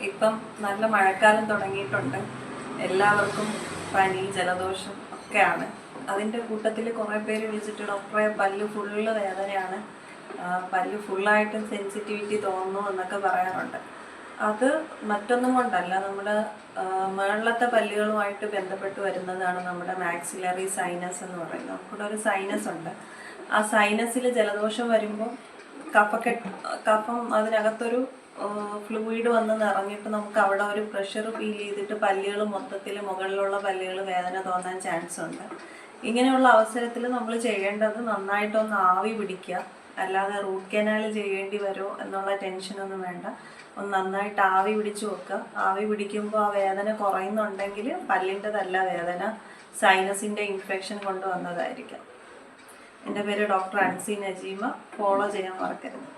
ഇപ്പം നല്ല മഴക്കാലം തുടങ്ങിയിട്ടുണ്ട്. എല്ലാവർക്കും പനി ജലദോഷം ഒക്കെയാണ്. അതിന്റെ കൂട്ടത്തിൽ കുറേ പേര് വിളിച്ചിട്ട് ഡോക്ടറെ പല്ല് ഫുള്ള് വേദനയാണ്. പല്ല് ഫുള്ളായിട്ടും സെൻസിറ്റിവിറ്റി തോന്നുന്നു എന്നൊക്കെ പറയാറുണ്ട്. അത് മറ്റൊന്നും കൊണ്ടല്ല. നമ്മുടെ മുകളിലത്തെ പല്ലുകളുമായിട്ട് ബന്ധപ്പെട്ട് വരുന്നതാണ് നമ്മുടെ മാക്സിലറി സൈനസ് എന്ന് പറയുന്നത്. നമുക്കിവിടെ ഒരു സൈനസ് ഉണ്ട്. ആ സൈനസിൽ ജലദോഷം വരുമ്പോൾ കഫക്കെട്ട് കഫം അതിനകത്തൊരു ഫ്ലൂയിഡ് വന്ന് നിറഞ്ഞിട്ട് നമുക്ക് അവിടെ ഒരു പ്രഷർ ഫീൽ ചെയ്തിട്ട് പല്ലുകൾ മൊത്തത്തിൽ മുകളിലുള്ള പല്ലുകൾ വേദന തോന്നാൻ ചാൻസ് ഉണ്ട്. ഇങ്ങനെയുള്ള അവസരത്തിൽ നമ്മൾ ചെയ്യേണ്ടത് നന്നായിട്ടൊന്ന് ആവി പിടിക്കുക. അല്ലാതെ റൂട്ട് കനാൽ ചെയ്യേണ്ടി വരുമോ എന്നുള്ള ടെൻഷനൊന്നും വേണ്ട. ഒന്ന് നന്നായിട്ട് ആവി പിടിച്ച് വെക്കുക. ആവി പിടിക്കുമ്പോൾ ആ വേദന കുറയുന്നുണ്ടെങ്കിൽ പല്ലിന്റെതല്ല വേദന സൈനസിന്റെ ഇൻഫെക്ഷൻ കൊണ്ട് വന്നതായിരിക്കാം. എന്റെ പേര് ഡോക്ടർ അൻസി നജീമ. ഫോളോ ചെയ്യാൻ മറക്കരുത്.